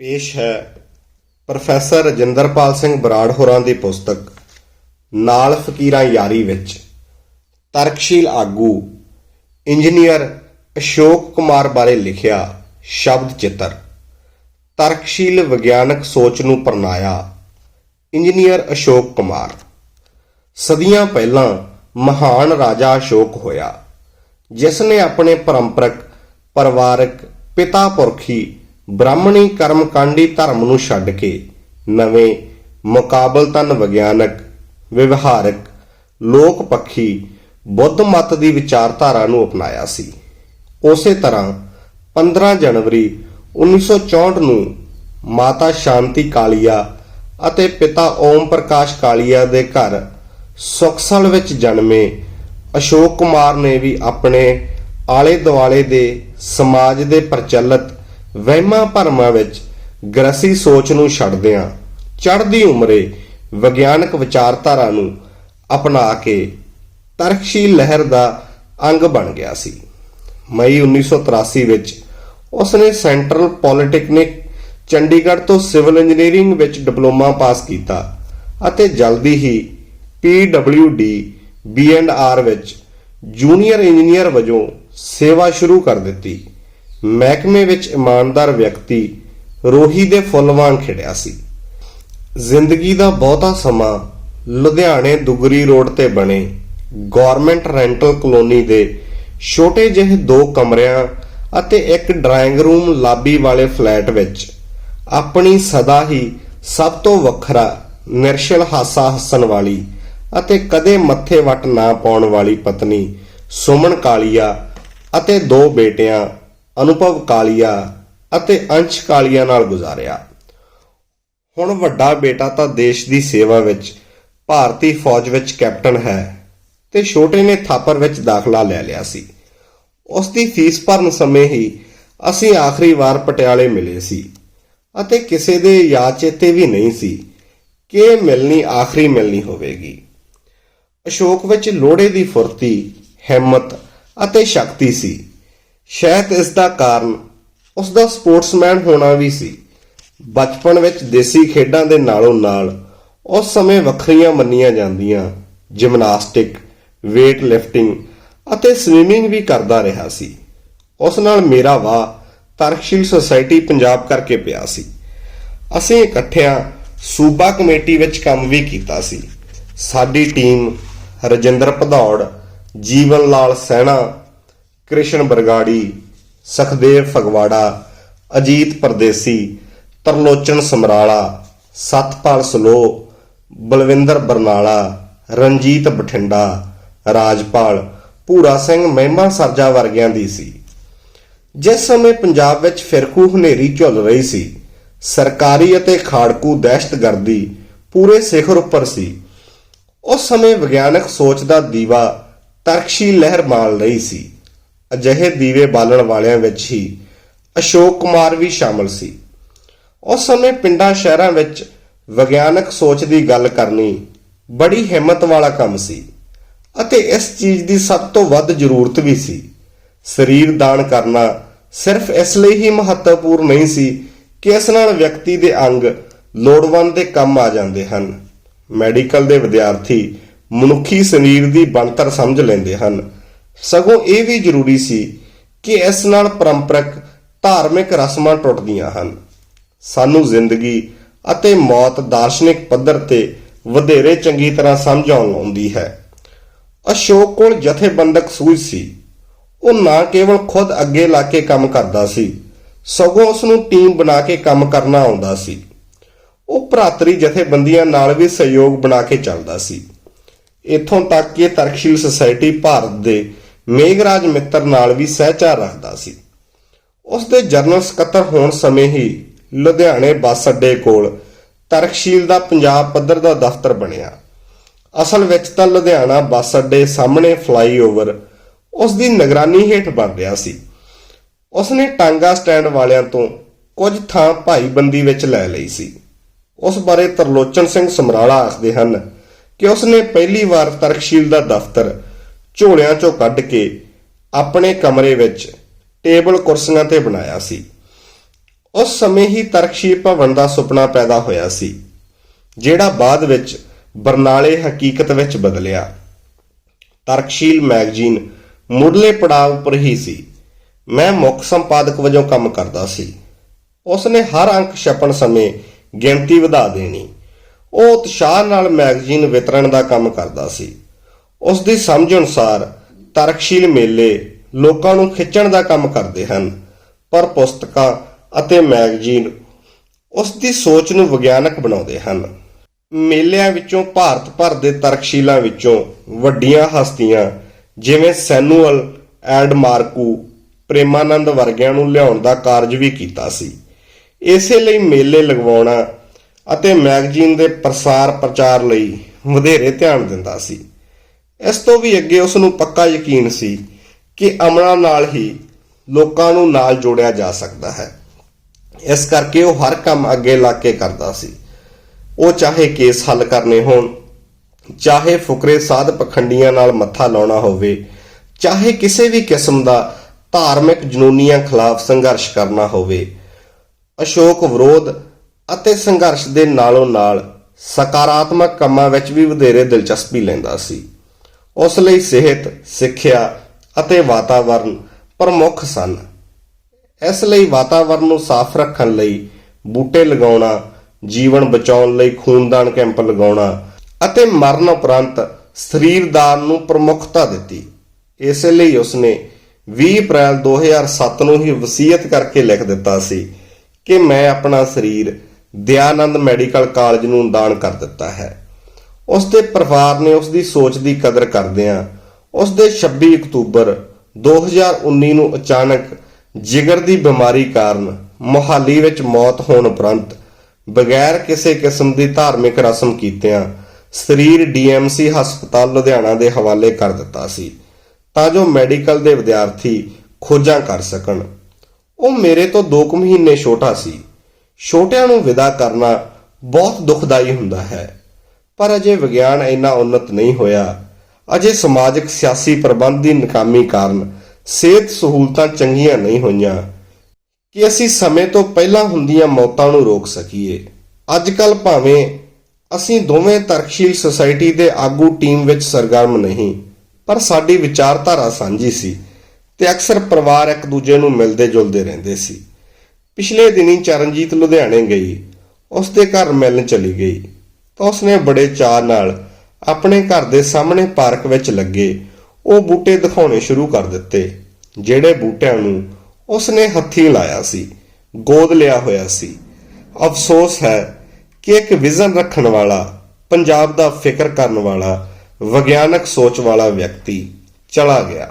ਪੇਸ਼ ਹੈ ਪ੍ਰੋਫੈਸਰ ਰਜਿੰਦਰਪਾਲ ਸਿੰਘ ਬਰਾੜ ਹੋਰਾਂ ਦੀ ਪੁਸਤਕ, ਨਾਲ ਫਕੀਰਾਂ ਯਾਰੀ ਵਿੱਚ, ਤਰਕਸ਼ੀਲ ਆਗੂ, ਇੰਜੀਨੀਅਰ ਅਸ਼ੋਕ ਕੁਮਾਰ ਬਾਰੇ ਲਿਖਿਆ ਸ਼ਬਦ ਚਿੱਤਰ, ਤਰਕਸ਼ੀਲ ਵਿਗਿਆਨਕ ਸੋਚ ਨੂੰ ਪਰਨਾਇਆ ਇੰਜੀਨੀਅਰ ਅਸ਼ੋਕ ਕੁਮਾਰ। ਸਦੀਆਂ ਪਹਿਲਾਂ ਮਹਾਨ ਰਾਜਾ ਅਸ਼ੋਕ ਹੋਇਆ ਜਿਸ ਨੇ ਆਪਣੇ ਪਰੰਪਰਕ, ਪਰਿਵਾਰਕ ਪਿਤਾ ਪੁਰਖੀ ਬ੍ਰਾਹਮਣੀ ਕਰਮਕਾਂਡੀ ਧਰਮ ਨੂੰ ਛੱਡ ਕੇ ਨਵੇਂ ਮੁਕਾਬਲਤਨ ਵਿਗਿਆਨਕ, ਵਿਵਹਾਰਕ, ਲੋਕ ਪੱਖੀ, ਬੁੱਧ ਮਤ ਦੀ ਵਿਚਾਰਧਾਰਾ ਨੂੰ ਅਪਣਾਇਆ ਸੀ। ਉਸੇ ਤਰ੍ਹਾਂ 15 ਜਨਵਰੀ 1964 ਨੂੰ ਮਾਤਾ ਸ਼ਾਂਤੀ ਕਾਲੀਆ ਅਤੇ ਪਿਤਾ ਓਮ ਪ੍ਰਕਾਸ਼ ਕਾਲੀਆ ਦੇ ਘਰ ਸੁਖਸਲ ਵਿੱਚ ਜਨਮੇ ਅਸ਼ੋਕ ਕੁਮਾਰ ਨੇ ਵੀ ਆਪਣੇ ਆਲੇ ਦੁਆਲੇ ਦੇ ਸਮਾਜ ਦੇ ਪ੍ਰਚਲਿਤ ਵਹਿਮਾਂ ਭਰਮਾਂ ਵਿੱਚ ਗ੍ਰਸੀ ਸੋਚ ਨੂੰ ਛੱਡਦਿਆਂ ਚੜ੍ਹਦੀ ਉਮਰੇ ਵਿਗਿਆਨਕ ਵਿਚਾਰਧਾਰਾ ਨੂੰ ਅਪਣਾ ਕੇ ਤਰਕਸ਼ੀਲ ਲਹਿਰ ਦਾ ਅੰਗ ਬਣ ਗਿਆ ਸੀ। ਮਈ 1983 ਵਿੱਚ ਉਸਨੇ ਸੈਂਟਰਲ ਪੋਲੀਟੈਕਨਿਕ ਚੰਡੀਗੜ੍ਹ ਤੋਂ ਸਿਵਲ ਇੰਜੀਨੀਅਰਿੰਗ ਵਿੱਚ ਡਿਪਲੋਮਾ ਪਾਸ ਕੀਤਾ ਅਤੇ ਜਲਦੀ ਹੀ PWD B&R ਵਿੱਚ ਜੂਨੀਅਰ ਇੰਜੀਨੀਅਰ ਵਜੋਂ ਸੇਵਾ ਸ਼ੁਰੂ ਕਰ ਦਿੱਤੀ। ਮਹਿਕਮੇ ਵਿੱਚ ਇਮਾਨਦਾਰ ਵਿਅਕਤੀ ਰੋਹੀ ਦੇ ਫੁੱਲ ਵਾਂਗ ਖਿੜਿਆ ਸੀ। ਜ਼ਿੰਦਗੀ ਦਾ ਬਹੁਤਾ ਸਮਾਂ ਲੁਧਿਆਣੇ ਦੁਗਰੀ ਰੋਡ ਤੇ ਬਣੇ ਗਵਰਨਮੈਂਟ ਰੈਂਟਲ ਕਲੋਨੀ ਦੇ ਛੋਟੇ ਜਿਹੇ ਦੋ ਕਮਰਿਆਂ ਅਤੇ ਇੱਕ ਡਰਾਇੰਗ ਰੂਮ ਲਾਬੀ ਵਾਲੇ ਫਲੈਟ ਵਿੱਚ ਆਪਣੀ ਸਦਾ ਹੀ ਸਭ ਤੋਂ ਵੱਖਰਾ ਨਿਰਸ਼ਲ ਹਾਸਾ ਹੱਸਣ ਵਾਲੀ ਅਤੇ ਕਦੇ ਮੱਥੇ ਵੱਟ ਨਾ ਪਾਉਣ ਵਾਲੀ ਪਤਨੀ ਸੁਮਨ ਕਾਲੀਆ ਅਤੇ ਦੋ ਬੇਟਿਆਂ ਅਨੁਭਵ ਕਾਲੀਆ ਅਤੇ ਅੰਸ਼ ਕਾਲੀਆ ਨਾਲ ਗੁਜ਼ਾਰਿਆ। ਹੁਣ ਵੱਡਾ ਬੇਟਾ ਤਾਂ ਦੇਸ਼ ਦੀ ਸੇਵਾ ਵਿੱਚ, ਭਾਰਤੀ ਫੌਜ ਵਿੱਚ ਕੈਪਟਨ ਹੈ ਤੇ ਛੋਟੇ ਨੇ ਥਾਪਰ ਵਿੱਚ ਦਾਖਲਾ ਲੈ ਲਿਆ ਸੀ। ਉਸ ਦੀ ਫੀਸ ਭਰਨ ਸਮੇਂ ਹੀ ਅਸੀਂ ਆਖਰੀ ਵਾਰ ਪਟਿਆਲੇ ਮਿਲੇ ਸੀ ਅਤੇ ਕਿਸੇ ਦੇ ਯਾਦ ਚੇਤੇ ਵੀ ਨਹੀਂ ਸੀ ਕਿ ਮਿਲਣੀ ਆਖਰੀ ਮਿਲਣੀ ਹੋਵੇਗੀ। ਅਸ਼ੋਕ ਵਿੱਚ ਲੋੜੇ ਦੀ ਫੁਰਤੀ, ਹਿੰਮਤ ਅਤੇ ਸ਼ਕਤੀ ਸੀ। ਸ਼ਾਇਦ ਇਸ ਦਾ ਕਾਰਨ ਉਸ ਦਾ ਸਪੋਰਟਸਮੈਨ ਹੋਣਾ ਵੀ ਸੀ। ਬਚਪਨ ਵਿੱਚ ਦੇਸੀ ਖੇਡਾਂ ਦੇ ਨਾਲੋਂ ਨਾਲ ਉਸ ਸਮੇਂ ਵੱਖਰੀਆਂ ਮੰਨੀਆਂ ਜਾਂਦੀਆਂ। ਜਿਮਨਾਸਟਿਕ, weight ਲਿਫਟਿੰਗ ਅਤੇ ਸਵਿਮਿੰਗ ਵੀ ਕਰਦਾ ਰਿਹਾ ਸੀ। ਉਸ ਨਾਲ ਮੇਰਾ ਵਾਹ ਤਰਕਸ਼ੀਲ ਸੁਸਾਇਟੀ ਪੰਜਾਬ ਕਰਕੇ ਪਿਆ ਸੀ। ਅਸੀਂ ਇਕੱਠਿਆਂ ਸੂਬਾ ਕਮੇਟੀ ਵਿੱਚ ਕੰਮ ਵੀ ਕੀਤਾ ਸੀ। ਸਾਡੀ ਟੀਮ ਰਜਿੰਦਰ ਭਦੌੜ, ਜੀਵਨ ਲਾਲ ਸੈਣਾ ਕ੍ਰਿਸ਼ਨ ਬਰਗਾੜੀ, ਸਖਦੇਵ ਫਗਵਾੜਾ, ਅਜੀਤ ਪਰਦੇਸੀ, ਤਰਲੋਚਨ ਸਮਰਾਲਾ, ਸਤਪਾਲ ਸਲੋ, ਬਲਵਿੰਦਰ ਬਰਨਾਲਾ, ਰਣਜੀਤ ਬਠਿੰਡਾ, ਰਾਜਪਾਲ, ਭੂਰਾ ਸਿੰਘ ਮਹਿਮਾ ਸਰਜਾ ਵਰਗਿਆਂ ਦੀ ਸੀ। ਜਿਸ ਸਮੇਂ ਪੰਜਾਬ ਵਿੱਚ ਫਿਰਕੂ ਹਨੇਰੀ ਝੁੱਲ ਰਹੀ ਸੀ, ਸਰਕਾਰੀ ਅਤੇ ਖਾੜਕੂ ਦਹਿਸ਼ਤਗਰਦੀ ਪੂਰੇ ਸਿਖਰ ਉੱਪਰ ਸੀ, ਉਸ ਸਮੇਂ ਵਿਗਿਆਨਕ ਸੋਚ ਦਾ ਦੀਵਾ ਤਰਕਸ਼ੀ ਲਹਿਰ ਮਾਲ ਰਹੀ ਸੀ। ਅਜਿਹੇ ਦੀਵੇ ਬਾਲਣ ਵਾਲਿਆਂ ਵਿੱਚ ਹੀ ਅਸ਼ੋਕ ਕੁਮਾਰ ਵੀ ਸ਼ਾਮਲ ਸੀ। ਉਸ ਸਮੇਂ ਪਿੰਡਾਂ ਸ਼ਹਿਰਾਂ ਵਿੱਚ ਵਿਗਿਆਨਕ ਸੋਚ ਦੀ ਗੱਲ ਕਰਨੀ ਬੜੀ ਹਿੰਮਤ ਵਾਲਾ ਕੰਮ ਸੀ ਅਤੇ ਇਸ ਚੀਜ਼ ਦੀ ਸਭ ਤੋਂ ਵੱਧ ਜ਼ਰੂਰਤ ਵੀ ਸੀ। ਸਰੀਰ ਦਾਨ ਕਰਨਾ ਸਿਰਫ ਇਸ ਲਈ ਹੀ ਮਹੱਤਵਪੂਰਨ ਨਹੀਂ ਸੀ ਕਿ ਇਸ ਨਾਲ ਵਿਅਕਤੀ ਦੇ ਅੰਗ ਲੋੜਵੰਦ ਦੇ ਕੰਮ ਆ ਜਾਂਦੇ ਹਨ। ਮੈਡੀਕਲ ਦੇ ਵਿਦਿਆਰਥੀ ਮਨੁੱਖੀ ਸਰੀਰ ਦੀ ਬਣਤਰ ਸਮਝ ਲੈਂਦੇ ਹਨ ਸਗੋਂ ਇਹ ਵੀ ਜ਼ਰੂਰੀ ਸੀ ਕਿ ਇਸ ਨਾਲ ਪਰੰਪਰਕ ਧਾਰਮਿਕ ਰਸਮਾਂ ਟੁੱਟਦੀਆਂ ਹਨ। ਸਾਨੂੰ ਜ਼ਿੰਦਗੀ ਅਤੇ ਮੌਤ ਦਾਰਸ਼ਨਿਕ ਪੱਧਰ ਤੇ ਵਧੇਰੇ ਚੰਗੀ ਤਰ੍ਹਾਂ ਸਮਝ ਆਉਣ ਲਾਉਂਦੀ ਹੈ। ਅਸ਼ੋਕ ਕੋਲ ਜਥੇਬੰਦਕ ਸੂਝ ਸੀ। ਉਹ ਨਾ ਕੇਵਲ ਖੁਦ ਅੱਗੇ ਲਾ ਕੇ ਕੰਮ ਕਰਦਾ ਸੀ, ਸਗੋਂ ਉਸ ਨੂੰ ਟੀਮ ਬਣਾ ਕੇ ਕੰਮ ਕਰਨਾ ਆਉਂਦਾ ਸੀ। ਉਹ ਭਰਾਤਰੀ ਜਥੇਬੰਦੀਆਂ ਨਾਲ ਵੀ ਸਹਿਯੋਗ ਬਣਾ ਕੇ ਚੱਲਦਾ ਸੀ। ਇੱਥੋਂ ਤੱਕ ਕਿ ਤਰਕਸ਼ੀਲ ਸੁਸਾਇਟੀ ਭਾਰਤ ਦੇ ਮੇਘਰਾਜ ਮਿੱਤਰ ਨਾਲ ਵੀ ਸਹਿਚਾਰ ਰੱਖਦਾ ਸੀ। ਉਸ ਦੇ ਜਨਰਲ ਸਕੱਤਰ ਹੋਣ ਸਮੇਂ ਹੀ ਲੁਧਿਆਣੇ ਬੱਸ ਅੱਡੇ ਕੋਲ ਤਰਕਸ਼ੀਲ ਦਾ ਪੰਜਾਬ ਪੱਧਰ ਦਾ ਦਫ਼ਤਰ ਬਣਿਆ। ਅਸਲ ਵਿੱਚ ਤਾਂ ਲੁਧਿਆਣਾ ਬੱਸ ਅੱਡੇ ਸਾਹਮਣੇ ਫਲਾਈਓਵਰ ਉਸ ਦੀ ਨਿਗਰਾਨੀ ਹੇਠ ਬਣ ਰਿਹਾ ਸੀ। ਉਸ ਨੇ ਟਾਂਗਾ ਸਟੈਂਡ ਵਾਲਿਆਂ ਤੋਂ ਕੁਝ ਥਾਂ ਭਾਈਬੰਦੀ ਵਿੱਚ ਲੈ ਲਈ ਸੀ। ਉਸ ਬਾਰੇ ਤਰਲੋਚਨ ਸਿੰਘ ਸਮਰਾਲਾ ਆਖਦੇ ਹਨ ਕਿ ਉਸ ਨੇ ਪਹਿਲੀ ਵਾਰ ਤਰਕਸ਼ੀਲ ਦਾ ਦਫ਼ਤਰ ਝੋਲਿਆਂ ਚੋਂ ਕੱਢ ਕੇ ਆਪਣੇ ਕਮਰੇ ਵਿੱਚ ਟੇਬਲ ਕੁਰਸੀਆਂ ਤੇ ਬਣਾਇਆ ਸੀ। ਉਸ ਸਮੇਂ ਹੀ ਤਰਕਸ਼ੀਲ ਭਵਨ ਦਾ ਸੁਪਨਾ ਪੈਦਾ ਹੋਇਆ ਸੀ, ਜਿਹੜਾ ਬਾਅਦ ਵਿੱਚ ਬਰਨਾਲੇ ਹਕੀਕਤ ਵਿੱਚ ਬਦਲਿਆ। ਤਰਕਸ਼ੀਲ ਮੈਗਜ਼ੀਨ ਮੁੱਢਲੇ ਪੜਾਅ ਉੱਪਰ ਹੀ ਸੀ। ਮੈਂ ਮੁੱਖ ਸੰਪਾਦਕ ਵਜੋਂ ਕੰਮ ਕਰਦਾ ਸੀ। ਉਸ ਨੇ ਹਰ ਅੰਕ ਛਪਣ ਸਮੇਂ ਗਿਣਤੀ ਵਧਾ ਦੇਣੀ। ਉਹ ਉਤਸ਼ਾਹ ਨਾਲ ਮੈਗਜ਼ੀਨ ਵਿਤਰਨ ਦਾ ਕੰਮ ਕਰਦਾ ਸੀ। ਉਸ ਦੀ ਸਮਝ ਅਨੁਸਾਰ ਤਰਕਸ਼ੀਲ ਮੇਲੇ ਲੋਕਾਂ ਨੂੰ ਖਿੱਚਣ ਦਾ ਕੰਮ ਕਰਦੇ ਹਨ। ਪਰ ਪੁਸਤਕਾਂ ਅਤੇ ਮੈਗਜ਼ੀਨ ਉਸ ਦੀ ਸੋਚ ਨੂੰ ਵਿਗਿਆਨਕ ਬਣਾਉਂਦੇ ਹਨ। ਮੇਲਿਆਂ ਵਿੱਚੋਂ ਭਾਰਤ ਭਰ ਦੇ ਤਰਕਸ਼ੀਲਾਂ ਵਿੱਚੋਂ ਵੱਡੀਆਂ ਹਸਤੀਆਂ ਜਿਵੇਂ ਸੈਨੂਅਲ ਐਂਡ ਮਾਰਕੂ ਪ੍ਰੇਮਾਨੰਦ ਵਰਗਿਆਂ ਨੂੰ ਲਿਆਉਣ ਦਾ ਕਾਰਜ ਵੀ ਕੀਤਾ ਸੀ। ਇਸੇ ਲਈ ਮੇਲੇ ਲਗਵਾਉਣਾ ਅਤੇ ਮੈਗਜ਼ੀਨ ਦੇ ਪ੍ਰਸਾਰ ਪ੍ਰਚਾਰ ਲਈ ਵਧੇਰੇ ਧਿਆਨ ਦਿੰਦਾ ਸੀ। ਇਸ ਤੋਂ ਵੀ ਅੱਗੇ ਉਸ ਨੂੰ ਪੱਕਾ ਯਕੀਨ ਸੀ ਕਿ ਅਮਲਾਂ ਨਾਲ ਹੀ ਲੋਕਾਂ ਨੂੰ ਨਾਲ ਜੋੜਿਆ ਜਾ ਸਕਦਾ ਹੈ। ਇਸ ਕਰਕੇ ਉਹ ਹਰ ਕੰਮ ਅੱਗੇ ਲਾ ਕੇ ਕਰਦਾ ਸੀ। ਉਹ ਚਾਹੇ ਕੇਸ ਹੱਲ ਕਰਨੇ ਹੋਣ, ਚਾਹੇ ਫੁਕਰੇ ਸਾਧ ਪਖੰਡੀਆਂ ਨਾਲ ਮੱਥਾ ਲਾਉਣਾ ਹੋਵੇ, ਚਾਹੇ ਕਿਸੇ ਵੀ ਕਿਸਮ ਦਾ ਧਾਰਮਿਕ ਜਨੂਨੀਆਂ ਖਿਲਾਫ ਸੰਘਰਸ਼ ਕਰਨਾ ਹੋਵੇ, ਅਸ਼ੋਕ ਵਿਰੋਧ ਅਤੇ ਸੰਘਰਸ਼ ਦੇ ਨਾਲੋਂ ਨਾਲ ਸਕਾਰਾਤਮਕ ਕੰਮਾਂ ਵਿੱਚ ਵੀ ਵਧੇਰੇ ਦਿਲਚਸਪੀ ਲੈਂਦਾ ਸੀ। ਉਸ ਲਈ ਸਿਹਤ, ਸਿੱਖਿਆ ਅਤੇ ਵਾਤਾਵਰਣ ਪ੍ਰਮੁੱਖ ਸਨ। ਇਸ ਲਈ ਵਾਤਾਵਰਣ ਨੂੰ ਸਾਫ਼ ਰੱਖਣ ਲਈ ਬੂਟੇ ਲਗਾਉਣਾ, ਜੀਵਨ ਬਚਾਉਣ ਲਈ ਖੂਨਦਾਨ ਕੈਂਪ ਲਗਾਉਣਾ ਅਤੇ ਮਰਨ ਉਪਰੰਤ ਸਰੀਰਦਾਨ ਨੂੰ ਪ੍ਰਮੁੱਖਤਾ ਦਿੱਤੀ। ਇਸੇ ਲਈ ਉਸਨੇ 20 ਅਪ੍ਰੈਲ 2007 ਨੂੰ ਹੀ ਵਸੀਅਤ ਕਰਕੇ ਲਿਖ ਦਿੱਤਾ ਸੀ ਕਿ ਮੈਂ ਆਪਣਾ ਸਰੀਰ ਦਿਆਨੰਦ ਮੈਡੀਕਲ ਕਾਲਜ ਨੂੰ ਦਾਨ ਕਰ ਦਿੱਤਾ ਹੈ। ਉਸ ਦੇ ਪਰਿਵਾਰ ਨੇ ਉਸ ਦੀ ਸੋਚ ਦੀ ਕਦਰ ਕਰਦਿਆਂ ਉਸ ਦੇ 26 ਅਕਤੂਬਰ 2019 ਨੂੰ ਅਚਾਨਕ ਜਿਗਰ ਦੀ ਬਿਮਾਰੀ ਕਾਰਨ ਮੁਹਾਲੀ ਵਿੱਚ ਮੌਤ ਹੋਣ ਉਪਰੰਤ ਬਗੈਰ ਕਿਸੇ ਕਿਸਮ ਦੀ ਧਾਰਮਿਕ ਰਸਮ ਕੀਤਿਆਂ ਸਰੀਰ ਡੀਐਮਸੀ ਹਸਪਤਾਲ ਲੁਧਿਆਣਾ ਦੇ ਹਵਾਲੇ ਕਰ ਦਿੱਤਾ ਸੀ, ਤਾਂ ਜੋ ਮੈਡੀਕਲ ਦੇ ਵਿਦਿਆਰਥੀ ਖੋਜਾਂ ਕਰ ਸਕਣ। ਉਹ ਮੇਰੇ ਤੋਂ 2 ਕੁ ਮਹੀਨੇ ਛੋਟਾ ਸੀ। ਛੋਟਿਆਂ ਨੂੰ ਵਿਦਾ ਕਰਨਾ ਬਹੁਤ ਦੁਖਦਾਈ ਹੁੰਦਾ ਹੈ। ਪਰ ਅਜੇ ਵਿਗਿਆਨ ਇੰਨਾ ਉન્નਤ ਨਹੀਂ ਹੋਇਆ। ਅਜੇ ਸਮਾਜਿਕ ਸਿਆਸੀ ਪ੍ਰਬੰਧ ਦੀ ਨਕਾਮੀ ਕਾਰਨ ਸਿਹਤ ਸਹੂਲਤਾਂ ਚੰਗੀਆਂ ਨਹੀਂ ਹੋਈਆਂ। ਕਿ ਅਸੀਂ ਸਮੇਂ ਤੋਂ ਪਹਿਲਾਂ ਹੁੰਦੀਆਂ ਮੌਤਾਂ ਨੂੰ ਰੋਕ ਸਕੀਏ। ਅੱਜ ਕੱਲ ਭਾਵੇਂ ਅਸੀਂ ਦੋਵੇਂ ਤਰਕਸ਼ੀਲ ਸੁਸਾਇਟੀ ਦੇ ਆਗੂ ਟੀਮ ਵਿੱਚ ਸਰਗਰਮ ਨਹੀਂ, ਪਰ ਸਾਡੀ ਵਿਚਾਰਧਾਰਾ ਸਾਂਝੀ ਸੀ ਤੇ ਅਕਸਰ ਪਰਿਵਾਰ ਇੱਕ ਦੂਜੇ ਨੂੰ ਮਿਲਦੇ ਜੁਲਦੇ ਰਹਿੰਦੇ ਸੀ। ਪਿਛਲੇ ਦਿਨੀ ਚਰਨਜੀਤ ਲੁਧਿਆਣੇ ਗਈ ਉਸ ਦੇ ਘਰ ਮਿਲਣ ਚਲੀ ਗਈ। ਤਾਂ ਉਸਨੇ ਬੜੇ ਚਾਅ ਨਾਲ ਆਪਣੇ ਘਰ ਦੇ ਸਾਹਮਣੇ ਪਾਰਕ ਵਿੱਚ ਲੱਗੇ ਉਹ ਬੂਟੇ ਦਿਖਾਉਣੇ ਸ਼ੁਰੂ ਕਰ ਦਿੱਤੇ, ਜਿਹੜੇ ਬੂਟਿਆਂ ਨੂੰ ਉਸਨੇ ਹੱਥੀਂ ਲਾਇਆ ਸੀ, ਗੋਦ ਲਿਆ ਹੋਇਆ ਸੀ। ਅਫਸੋਸ ਹੈ ਕਿ ਇੱਕ ਵਿਜ਼ਨ ਰੱਖਣ ਵਾਲਾ, ਪੰਜਾਬ ਦਾ ਫਿਕਰ ਕਰਨ ਵਾਲਾ, ਵਿਗਿਆਨਕ ਸੋਚ ਵਾਲਾ ਵਿਅਕਤੀ ਚਲਾ ਗਿਆ।